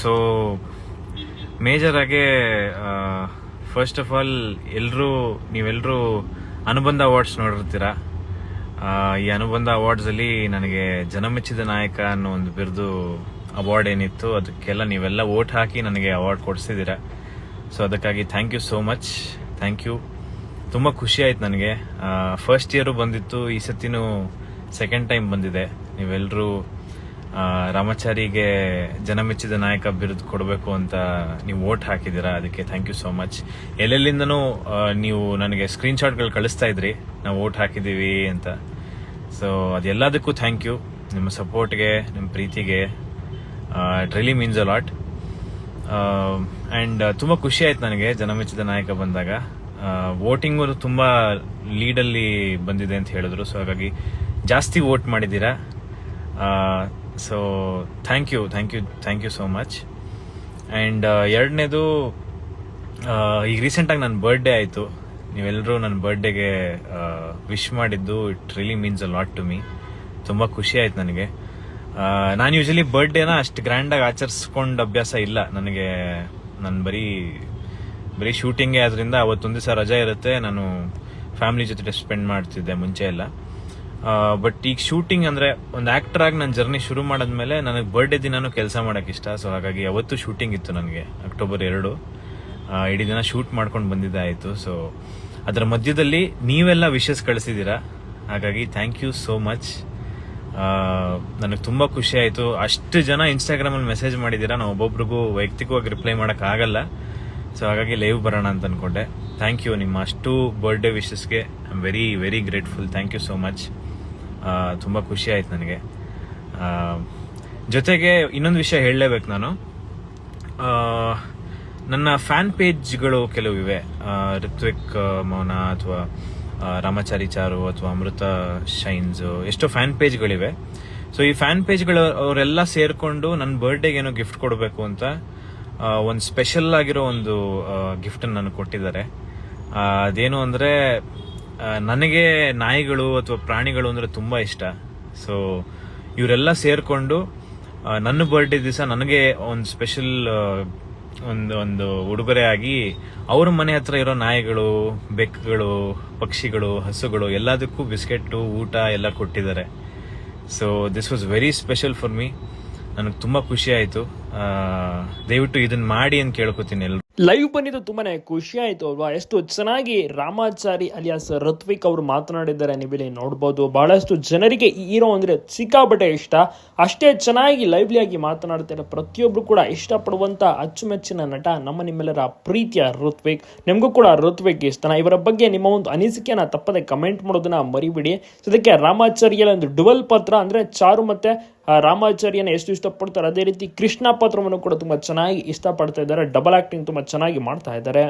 So ಆಗಿ first of all ಎಲ್ಲರೂ ನೀವೆಲ್ಲರೂ ಅನುಬಂಧ ಅವಾರ್ಡ್ಸ್ ನೋಡಿರ್ತೀರ? ಈ ಅನುಬಂಧ ಅವಾರ್ಡ್ಸ್ ಅಲ್ಲಿ ನನಗೆ ಜನಮೆಚ್ಚಿದ ನಾಯಕ ಅನ್ನೋ ಒಂದು ಬಿರುದು ಅವಾರ್ಡ್ ಏನಿತ್ತು. ಅದಕ್ಕೆಲ್ಲ ನೀವೆಲ್ಲ ವೋಟ್ ಹಾಕಿ ನನಗೆ ಅವಾರ್ಡ್ ಕೊಡಿಸಿದ್ದೀರಾ. ಸೊ ಅದಕ್ಕಾಗಿ thank you so much thank you ತುಂಬ ಖುಷಿ ಆಯ್ತು ನನಗೆ. ಫಸ್ಟ್ ಇಯರು ಬಂದಿತ್ತು. ಈ ಸತಿನೂ ಸೆಕೆಂಡ್ ಟೈಮ್ ಬಂದಿದೆ. ನೀವೆಲ್ಲರೂ ರಾಮಾಚಾರಿಗೆ ಜನಮೆಚ್ಚಿದ ನಾಯಕ ಬಿರುದು ಕೊಡಬೇಕು ಅಂತ ನೀವು ವೋಟ್ ಹಾಕಿದ್ದೀರಾ? ಅದಕ್ಕೆ ಥ್ಯಾಂಕ್ ಯು ಸೋ ಮಚ್ ಎಲ್ಲೆಲ್ಲಿಂದನೂ ನೀವು ನನಗೆ ಸ್ಕ್ರೀನ್ಶಾಟ್ಗಳು ಕಳಿಸ್ತಾ ಇದ್ರಿ. ನಾವು ವೋಟ್ ಹಾಕಿದ್ದೀವಿ ಅಂತ. ಸೊ ಅದೆಲ್ಲದಕ್ಕೂ ಥ್ಯಾಂಕ್ ಯು ನಿಮ್ಮ ಸಪೋರ್ಟ್ಗೆ, ನಿಮ್ಮ ಪ್ರೀತಿಗೆ it really means a lot and ತುಂಬ ಖುಷಿ ಆಯ್ತು ನನಗೆ ಜನಮೆಚ್ಚಿದ ನಾಯಕ ಬಂದಾಗ. ವೋಟಿಂಗು ತುಂಬ ಲೀಡಲ್ಲಿ ಬಂದಿದೆ ಅಂತ ಹೇಳಿದ್ರು. ಸೊ ಹಾಗಾಗಿ ಜಾಸ್ತಿ ವೋಟ್ ಮಾಡಿದ್ದೀರಾ? So thank you thank you thank you so much and ಎರಡನೇದು ಈಗ ರೀಸೆಂಟಾಗಿ ನನ್ನ ಬರ್ಡೇ ಆಯಿತು. ನೀವೆಲ್ಲರೂ ನನ್ನ ಬರ್ಡೇಗೆ ವಿಶ್ ಮಾಡಿದ್ದು it really means a lot to me ತುಂಬ ಖುಷಿ ಆಯ್ತು ನನಗೆ. ನಾನು ಯೂಶಲಿ ಬರ್ಡೇನ ಅಷ್ಟು ಗ್ರ್ಯಾಂಡಾಗಿ ಆಚರಿಸ್ಕೊಂಡು ಅಭ್ಯಾಸ ಇಲ್ಲ. ನನಗೆ, ನಾನು ಬರೀ ಬರೀ ಶೂಟಿಂಗೇ ಆದ್ರಿಂದ ಅವತ್ತೊಂದು ದಿವಸ ರಜಾ ಇರುತ್ತೆ. ನಾನು ಫ್ಯಾಮಿಲಿ ಜೊತೆ ಸ್ಪೆಂಡ್ ಮಾಡ್ತಿದ್ದೆ ಮುಂಚೆ ಎಲ್ಲ. ಬಟ್ ಈಗ ಶೂಟಿಂಗ್ ಅಂದ್ರೆ ಒಂದು ಆಕ್ಟರ್ ಆಗಿ ನನ್ನ ಜರ್ನಿ ಶುರು ಮಾಡಾದ್ಮೇಲೆ ನನಗೆ ಬರ್ಡೇ ದಿನಾನು ಕೆಲಸ ಮಾಡಕ್ ಇಷ್ಟ. ಸೊ ಹಾಗಾಗಿ ಅವತ್ತು ಶೂಟಿಂಗ್ ಇತ್ತು ನನಗೆ ಅಕ್ಟೋಬರ್ ಎರಡು. ಇಡೀ ದಿನ ಶೂಟ್ ಮಾಡ್ಕೊಂಡು ಬಂದಿದ್ದೆ ಆಯ್ತು. ಸೊ ಅದರ ಮಧ್ಯದಲ್ಲಿ ನೀವೆಲ್ಲ ವಿಶಸ್ ಕಳಿಸಿದ್ದೀರಾ? ಹಾಗಾಗಿ ಥ್ಯಾಂಕ್ ಯು ಸೋ ಮಚ್ ನನಗೆ ತುಂಬ ಖುಷಿ ಆಯಿತು. ಅಷ್ಟು ಜನ ಇನ್ಸ್ಟಾಗ್ರಾಮಲ್ಲಿ ಮೆಸೇಜ್ ಮಾಡಿದ್ದೀರಾ? ನಾವು ಒಬ್ಬೊಬ್ರಿಗೂ ವೈಯಕ್ತಿಕವಾಗಿ ರಿಪ್ಲೈ ಮಾಡೋಕ್ಕಾಗಲ್ಲ ಸೊ ಹಾಗಾಗಿ ಲೈವ್ ಬರೋಣ ಅಂತ ಅನ್ಕೊಂಡೆ. ಥ್ಯಾಂಕ್ ಯು ನಿಮ್ಮ ಅಷ್ಟು birthday ವಿಶಸ್ಗೆ I am very very grateful thank you so much ತುಂಬ ಖುಷಿ ಆಯ್ತು ನನಗೆ. ಜೊತೆಗೆ ಇನ್ನೊಂದು ವಿಷಯ ಹೇಳಲೇಬೇಕು ನಾನು. ನನ್ನ ಫ್ಯಾನ್ ಪೇಜ್ಗಳು ಕೆಲವು ಇವೆ. ಋತ್ವಿಕ್ ಮೌನ ಅಥವಾ ರಾಮಾಚಾರಿ ಚಾರು ಅಥವಾ ಅಮೃತ ಶೈನ್ಸ್ ಎಷ್ಟೋ ಫ್ಯಾನ್ ಪೇಜ್ಗಳಿವೆ ಸೊ ಈ ಫ್ಯಾನ್ ಪೇಜ್ಗಳು ಅವರೆಲ್ಲ ಸೇರ್ಕೊಂಡು ನನ್ನ ಬರ್ಡೇಗೆ ಏನೋ ಗಿಫ್ಟ್ ಕೊಡಬೇಕು ಅಂತ ಒಂದು ಸ್ಪೆಷಲ್ ಆಗಿರೋ ಒಂದು ಗಿಫ್ಟ್ ನನಗೆ ಕೊಟ್ಟಿದ್ದಾರೆ. ಅದೇನು ಅಂದ್ರೆ ನನಗೆ ನಾಯಿಗಳು ಅಥವಾ ಪ್ರಾಣಿಗಳು ಅಂದರೆ ತುಂಬ ಇಷ್ಟ. ಸೊ ಇವರೆಲ್ಲ ಸೇರಿಕೊಂಡು ನನ್ನ ಬರ್ಡೇ ದಿವಸ ನನಗೆ ಒಂದು ಸ್ಪೆಷಲ್ ಒಂದು ಒಂದು ಉಡುಗೊರೆ ಆಗಿ ಅವ್ರ ಮನೆ ಹತ್ರ ಇರೋ ನಾಯಿಗಳು, ಬೆಕ್ಕುಗಳು, ಪಕ್ಷಿಗಳು, ಹಸುಗಳು ಎಲ್ಲದಕ್ಕೂ ಬಿಸ್ಕೆಟ್ಟು, ಊಟ ಎಲ್ಲ ಕೊಟ್ಟಿದ್ದಾರೆ. So this was very special for me ನನಗೆ ತುಂಬ ಖುಷಿ ಆಯಿತು. ದಯವಿಟ್ಟು ಇದನ್ನು ಮಾಡಿ ಅಂತ ಕೇಳ್ಕೊತೀನಿ ಎಲ್ರು. ಲೈವ್ ಬಂದಿದ್ದು ತುಂಬಾನೇ ಖುಷಿ ಆಯಿತು ಅಲ್ವಾ? ಎಷ್ಟು ಚೆನ್ನಾಗಿ ರಾಮಾಚಾರಿ ಅಲಿಯಾಸ್ ಋತ್ವಿಕ್ ಅವರು ಮಾತನಾಡಿದ್ದಾರೆ, ನೀವಿಲ್ಲಿ ನೋಡ್ಬೋದು. ಬಹಳಷ್ಟು ಜನರಿಗೆ ಈ ಹೀರೋ ಅಂದ್ರೆ ಸಿಕ್ಕಾಬಟ್ಟೆ ಇಷ್ಟ. ಅಷ್ಟೇ ಚೆನ್ನಾಗಿ ಲೈವ್ಲಿ ಆಗಿ ಮಾತನಾಡ್ತಾರೆ ಪ್ರತಿಯೊಬ್ಬರು ಕೂಡ ಇಷ್ಟಪಡುವಂತ ಅಚ್ಚುಮೆಚ್ಚಿನ ನಟ ನಮ್ಮ ನಿಮ್ಮೆಲ್ಲರ ಪ್ರೀತಿಯ ಋತ್ವಿಕ್ ನಿಮಗೂ ಕೂಡ ಋತ್ವಿಕ್ ಇಷ್ಟನ ಇವರ ಬಗ್ಗೆ ನಿಮ್ಮ ಒಂದು ಅನಿಸಿಕೆಯನ್ನ ತಪ್ಪದೆ ಕಮೆಂಟ್ ಮಾಡೋದನ್ನ ಮರಿಬಿಡಿ. ಇದಕ್ಕೆ ರಾಮಾಚಾರಿಯಲ್ಲಿ ಒಂದು ಡುವೆಲ್ ಪಾತ್ರ ಅಂದ್ರೆ ಚಾರು ಮತ್ತೆ ರಾಮಾಚಾರ್ಯನ ಎಷ್ಟು ಇಷ್ಟಪಡ್ತಾರೆ ಅದೇ ರೀತಿ ಕೃಷ್ಣ ಪಾತ್ರವನ್ನು ಕೂಡ ತುಂಬ ಚೆನ್ನಾಗಿ ಇಷ್ಟಪಡ್ತಾ ಇದ್ದಾರೆ. ಡಬಲ್ ಆಕ್ಟಿಂಗ್ ತುಂಬ ಚೆನ್ನಾಗಿ ಮಾಡ್ತಾ ಇದ್ದಾರೆ.